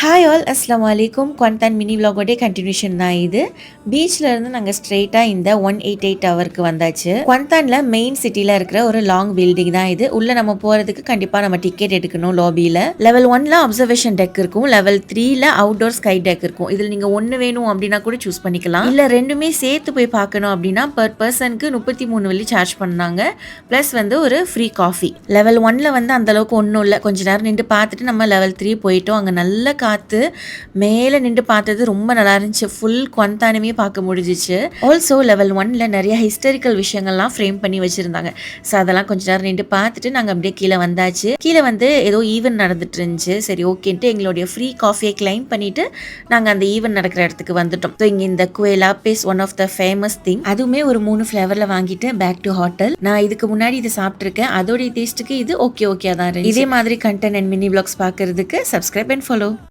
Hi all அஸ்லாம் வலைக்கும் Kuantan mini விலாகோடைய continuation தான் இது பீச்ல இருந்து நாங்கள் ஸ்ட்ரெயிட்டாக இந்த ஒன் எயிட் எயிட் டவருக்கு வந்தாச்சு. குவந்தான்ல மெயின் சிட்டியில் இருக்கிற ஒரு லாங் பில்டிங் தான் இது. உள்ளே நம்ம போகிறதுக்கு கண்டிப்பாக நம்ம டிக்கெட் எடுக்கணும் லாபியில் லெவல் ஒன்ல அப்சர்வேஷன் டெக் இருக்கும். லெவல் த்ரீல அவுட்டோர் ஸ்கை டெக் இருக்கும். இதில் நீங்கள் ஒன்று வேணும் அப்படின்னா கூட சூஸ் பண்ணிக்கலாம். இல்லை ரெண்டுமே சேர்த்து போய் பார்க்கணும் அப்படின்னா பர் பர்சனுக்கு முப்பத்தி மூணு வழி சார்ஜ் பண்ணாங்க. ப்ளஸ் வந்து ஒரு ஃப்ரீ காஃபி லெவல் ஒன்ல வந்து அந்த அளவுக்கு ஒன்றும் இல்லை. கொஞ்ச நேரம் நின்று பார்த்துட்டு நம்ம லெவல் த்ரீ போயிட்டோம். அங்கே நல்ல காற்று மேலே நின்று பார்த்தது ரொம்ப நல்லா இருந்துச்சு. ஃபுல் குவந்தானமே பார்க்க முடிஞ்சிச்சு. ஆல்சோ லெவல் ஒன்ல நிறைய ஹிஸ்டாரிக்கல் விஷயங்கள்லாம் ஃப்ரேம் பண்ணி வச்சுருந்தாங்க. ஸோ அதெல்லாம் கொஞ்ச நேரம் நின்று பார்த்துட்டு நாங்கள் அப்படியே கீழே வந்தாச்சு. கீழே வந்து ஏதோ ஈவென்ட் நடந்துட்டு இருந்துச்சு. சரி ஓகேன்ட்டு எங்களுடைய ஃப்ரீ காஃபியை கிளைம் பண்ணிட்டு நாங்கள் அந்த ஈவென்ட் நடக்கிற இடத்துக்கு வந்துட்டோம். ஸோ இங்கே இந்த குவேலா base one of the famous thing அதுவுமே ஒரு மூணு ஃப்ளேவரில் வாங்கிட்டு பேக் டு ஹோட்டல் நான் இதுக்கு முன்னாடி இது சாப்பிட்ருக்கேன் அதோடைய டேஸ்ட்டுக்கு இது ஓகே ஓகே தான் இதே மாதிரி கண்டென்ட் அண்ட் மினி பிளாக்ஸ் பார்க்கறதுக்கு சப்ஸ்கிரைப் அண்ட் ஃபாலோ